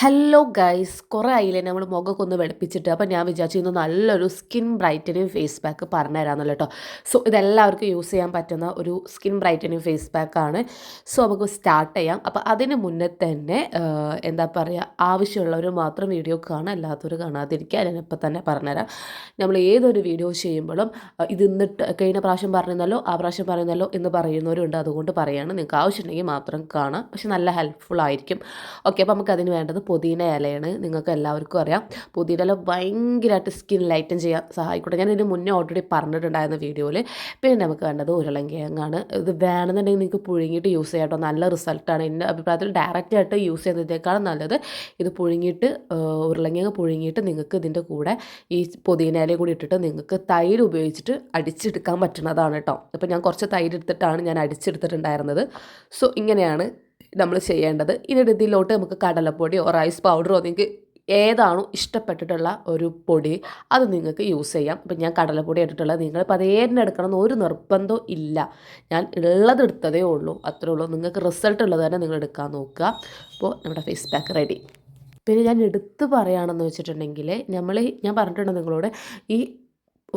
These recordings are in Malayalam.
ഹലോ ഗൈസ് കുറേ ആയില്ലേ നമ്മൾ മുഖമൊക്കെ ഒന്ന് വെളുപ്പിച്ചിട്ട്. അപ്പോൾ ഞാൻ വിചാരിച്ചു ഇന്ന് നല്ലൊരു സ്കിൻ ബ്രൈറ്റനിങ് ഫേസ് പാക്ക് പറഞ്ഞു പറഞ്ഞുതരാമെന്നല്ലോ കേട്ടോ സോ ഇതെല്ലാവർക്കും യൂസ് ചെയ്യാൻ പറ്റുന്ന ഒരു സ്കിൻ ബ്രൈറ്റനിങ് ഫേസ് പാക്കാണ് സോ നമുക്ക് സ്റ്റാർട്ട് ചെയ്യാം. അപ്പോൾ അതിന് മുന്നേ തന്നെ എന്താ പറയുക ആവശ്യമുള്ളവർ മാത്രം വീഡിയോ കാണാം. അല്ലാത്തവർ കാണാതിരിക്കുക. അതിനിപ്പോൾ തന്നെ പറഞ്ഞുതരാം. നമ്മൾ ഏതൊരു വീഡിയോ ചെയ്യുമ്പോഴും ഇത് ഇന്നിട്ട് കഴിഞ്ഞ പ്രാവശ്യം പറഞ്ഞല്ലോ ആ പ്രാവശ്യം പറയുന്നല്ലോ എന്ന് പറയുന്നവരുണ്ട്. അതുകൊണ്ട് പറയുകയാണ് നിങ്ങൾക്ക് ആവശ്യമുണ്ടെങ്കിൽ മാത്രം കാണാം. പക്ഷെ നല്ല ഹെൽപ്ഫുൾ ആയിരിക്കും. ഓക്കെ അപ്പോൾ നമുക്ക് അതിന് വേണ്ടത് പുതിന ഇലയാണ്. നിങ്ങൾക്ക് എല്ലാവർക്കും അറിയാം. പുതിന ഇല ഭയങ്കരമായിട്ട് സ്കിൻ ലൈറ്റൻ ചെയ്യാൻ സഹായിക്കട്ടെ. ഞാൻ ഇതിന് മുന്നേ ഓൾറെഡി പറഞ്ഞിട്ടുണ്ടായിരുന്ന വീഡിയോയിൽ പിന്നെ നമുക്ക് വേണ്ടത് ഉരുളങ്കിഴങ്ങാണ് ഇത് വേണമെന്നുണ്ടെങ്കിൽ നിങ്ങൾക്ക് പുഴുങ്ങിയിട്ട് യൂസ് ചെയ്യാം കേട്ടോ. നല്ല റിസൾട്ടാണ് എന്റെ അഭിപ്രായത്തിൽ ഡയറക്റ്റ് ആയിട്ട് യൂസ് ചെയ്യുന്നതിനേക്കാളും നല്ലത് ഇത് പുഴുങ്ങിയിട്ട് ഉരുളങ്കിഴങ്ങ് പുഴുങ്ങിയിട്ട് നിങ്ങൾക്ക് ഇതിന്റെ കൂടെ ഈ പുതിന ഇല കൂടി ഇട്ടിട്ട് നിങ്ങൾക്ക് തൈര് ഉപയോഗിച്ചിട്ട് അടിച്ചെടുക്കാൻ പറ്റുന്നതാണ് കേട്ടോ. അപ്പോൾ ഞാൻ കുറച്ച് തൈര് എടുത്തിട്ടാണ് ഞാൻ അടിച്ചെടുത്തിട്ടുണ്ടായിരുന്നത്. സോ ഇങ്ങനെയാണ് നമ്മൾ ചെയ്യേണ്ടത്. ഇനി ഇതിലോട്ട് നമുക്ക് കടലപ്പൊടിയോ റൈസ് പൗഡറോ നിങ്ങൾക്ക് ഏതാണോ ഇഷ്ടപ്പെട്ടിട്ടുള്ള ഒരു പൊടി അത് നിങ്ങൾക്ക് യൂസ് ചെയ്യാം. ഇപ്പം ഞാൻ കടലപ്പൊടി എടുത്തിട്ടുള്ളത് നിങ്ങൾ ഇപ്പോൾ അതേ തന്നെ എടുക്കണം എന്ന് ഒരു നിർബന്ധവും ഇല്ല. ഞാൻ ഉള്ളത് എടുത്തതേ ഉള്ളൂ. അത്രേ ഉള്ളൂ. നിങ്ങൾക്ക് റിസൾട്ട് ഉള്ളത് തന്നെ നിങ്ങൾ എടുക്കാൻ നോക്കുക. അപ്പോൾ നമ്മുടെ ഫേസ് പാക്ക് റെഡി പിന്നെ ഞാൻ എടുത്ത് പറയുകയാണെന്ന് വെച്ചിട്ടുണ്ടെങ്കിൽ നമ്മൾ ഞാൻ പറഞ്ഞിട്ടുണ്ട് നിങ്ങളോട് ഈ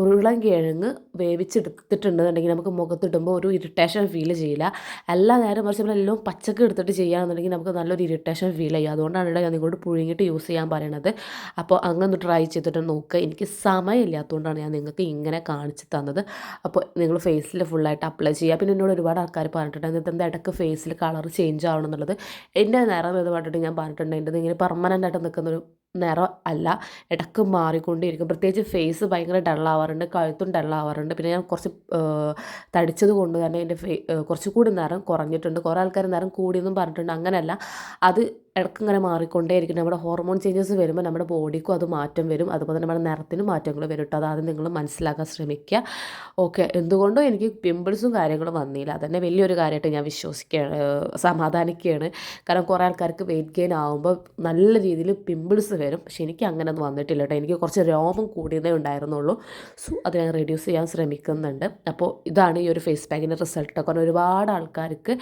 ഉരുളൻ കിഴങ്ങ് വേവിച്ചെടുത്തിട്ടുണ്ടെന്നുണ്ടെങ്കിൽ നമുക്ക് മുഖത്തിടുമ്പോൾ ഒരു ഇറിറ്റേഷൻ ഫീൽ ചെയ്യില്ല. എല്ലാ നേരം മറിച്ച് നമ്മളെല്ലാം പച്ചക്ക് എടുത്തിട്ട് ചെയ്യുകയാണെന്നുണ്ടെങ്കിൽ നമുക്ക് നല്ലൊരു ഇറിറ്റേഷൻ ഫീൽ ചെയ്യും. അതുകൊണ്ടാണ് ഇവിടെ ഞാൻ നിങ്ങളോട് പുഴുങ്ങിയിട്ട് യൂസ് ചെയ്യാൻ പറയണത്. അപ്പോൾ അങ്ങനെ ട്രൈ ചെയ്തിട്ട് നോക്കുക എനിക്ക് സമയമില്ലാത്തതുകൊണ്ടാണ് ഞാൻ നിങ്ങൾക്ക് ഇങ്ങനെ കാണിച്ച് തന്നത്. അപ്പോൾ നിങ്ങൾ ഫേസിൽ ഫുള്ളായിട്ട് അപ്ലൈ ചെയ്യുക. പിന്നെ എന്നോട് ഒരുപാട് ആൾക്കാർ പറഞ്ഞിട്ടുണ്ട് എന്നിട്ട് എന്താ ഇടയ്ക്ക് ഫേസിൽ കളർ ചേഞ്ച് ആവണം എന്നുള്ളത്? എന്റെ നേരം ഇത് പറഞ്ഞിട്ട് ഞാൻ പറഞ്ഞിട്ടുണ്ട്. എന്റെ ഇങ്ങനെ പെർമനന്റ് ആയിട്ട് നിൽക്കുന്നൊരു നിറം അല്ല. ഇടയ്ക്ക് മാറിക്കൊണ്ടേയിരിക്കും. പ്രത്യേകിച്ച് ഫേസ് ഭയങ്കര ഡള്ളാവാറുണ്ട് കഴുത്തും ഡള്ളാവാറുണ്ട് പിന്നെ ഞാൻ കുറച്ച് തടിച്ചത് കൊണ്ട് തന്നെ എന്റെ ഫേ കുറച്ചുകൂടി നിറം കുറഞ്ഞിട്ടുണ്ട്. കുറേ ആൾക്കാർ നിറം കൂടിയെന്നും പറഞ്ഞിട്ടുണ്ട്. അങ്ങനെയല്ല അത് ഇടയ്ക്ക് ഇങ്ങനെ മാറിക്കൊണ്ടേയിരിക്കും നമ്മുടെ ഹോർമോൺ ചേഞ്ചസ് വരുമ്പോൾ നമ്മുടെ ബോഡിക്കും അത് മാറ്റം വരും. അതുപോലെ നമ്മുടെ നിറത്തിനും മാറ്റങ്ങൾ വരും കേട്ടോ. അതാദ്യം നിങ്ങൾ മനസ്സിലാക്കാൻ ശ്രമിക്കുക. ഓക്കെ എന്തുകൊണ്ടോ എനിക്ക് പിമ്പിൾസും കാര്യങ്ങളും വന്നില്ല. അതന്നെ വലിയൊരു കാര്യമായിട്ട് ഞാൻ വിശ്വസിക്കുകയാണ് സമാധാനിക്കുകയാണ്. കാരണം കുറേ ആൾക്കാർക്ക് വെയിറ്റ് ഗെയിൻ ആകുമ്പോൾ നല്ല രീതിയിൽ പിമ്പിൾസ് വരും. പക്ഷെ എനിക്ക് അങ്ങനെ ഒന്നും വന്നിട്ടില്ല കേട്ടോ. എനിക്ക് കുറച്ച് രോമം കൂടിയതേ ഉണ്ടായിരുന്നുള്ളൂ. സോ അത് ഞാൻ റെഡ്യൂസ് ചെയ്യാൻ ശ്രമിക്കുന്നുണ്ട്. അപ്പോൾ ഇതാണ് ഈ ഒരു ഫേസ് പാക്കിന്റെ റിസൾട്ട് കാരണം ഒരുപാട് ആൾക്കാർക്ക്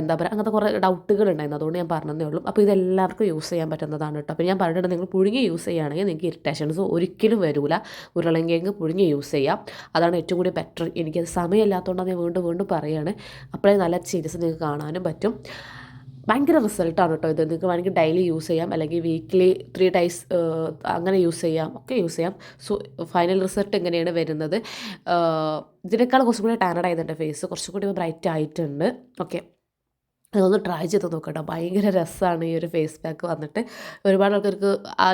എന്താ പറയുക അങ്ങനത്തെ കുറേ ഡൗട്ടുകൾ ഉണ്ടായിരുന്നു. അതുകൊണ്ട് ഞാൻ പറഞ്ഞതേ ഉള്ളൂ. അപ്പോൾ ഇതെല്ലാവർക്കും യൂസ് ചെയ്യാൻ പറ്റുന്നതാണ് കേട്ടോ. അപ്പോൾ ഞാൻ പറഞ്ഞിട്ട് നിങ്ങൾ പുഴുങ്ങി യൂസ് ചെയ്യുകയാണെങ്കിൽ നിങ്ങൾക്ക് ഇറിറ്റേഷൻസ് ഒരിക്കലും വരില്ല. ഉരുളങ്കിഴങ്ങ് പുഴുങ്ങി യൂസ് ചെയ്യാം. അതാണ് ഏറ്റവും കൂടി ബെറ്റർ. എനിക്കത് സമയമില്ലാത്തതുകൊണ്ട് ഞാൻ വീണ്ടും വീണ്ടും പറയുകയാണ്. അപ്പോഴേ നല്ല ചേഞ്ചസ് നിങ്ങൾക്ക് കാണാനും പറ്റും. ഭയങ്കര റിസൾട്ടാണ് കേട്ടോ ഇത്. നിങ്ങൾക്ക് വേണമെങ്കിൽ ഡെയിലി യൂസ് ചെയ്യാം. അല്ലെങ്കിൽ വീക്ക്ലി ത്രീ ടൈസ് അങ്ങനെ യൂസ് ചെയ്യാം. ഒക്കെ യൂസ് ചെയ്യാം. സോ ഫൈനൽ റിസൾട്ട് എങ്ങനെയാണ് വരുന്നത്? ഇതിനേക്കാൾ കുറച്ചും കൂടി ടാനഡ് ആയതുണ്ട് ഫേസ്. കുറച്ചും കൂടി ബ്രൈറ്റ് ആയിട്ടുണ്ട് ഓക്കെ. അതൊന്ന് ട്രൈ ചെയ്ത് നോക്കട്ടോ. ഭയങ്കര രസമാണ് ഈ ഒരു ഫേസ് പാക്ക് വന്നിട്ട്. ഒരുപാട് ആൾക്കാർക്ക്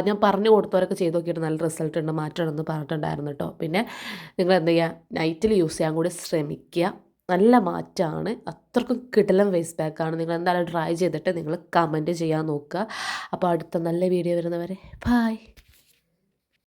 ഞാൻ പറഞ്ഞു കൊടുത്തവരൊക്കെ ചെയ്ത് നോക്കിയിട്ട് നല്ല റിസൾട്ട് ഉണ്ട് മാറ്റണമെന്ന് പറഞ്ഞിട്ടുണ്ടായിരുന്നു കേട്ടോ പിന്നെ നിങ്ങൾ എന്ത് ചെയ്യുക നൈറ്റിൽ യൂസ് ചെയ്യാൻ കൂടി ശ്രമിക്കുക. നല്ല മാറ്റമാണ് അത്രക്കും കിടലം ഫേസ് പാക്കാണ് നിങ്ങൾ എന്തായാലും ട്രൈ ചെയ്തിട്ട് നിങ്ങൾ കമന്റ് ചെയ്യാൻ നോക്കുക. അപ്പോൾ അടുത്ത നല്ല വീഡിയോ വരുന്നവരെ ബായ്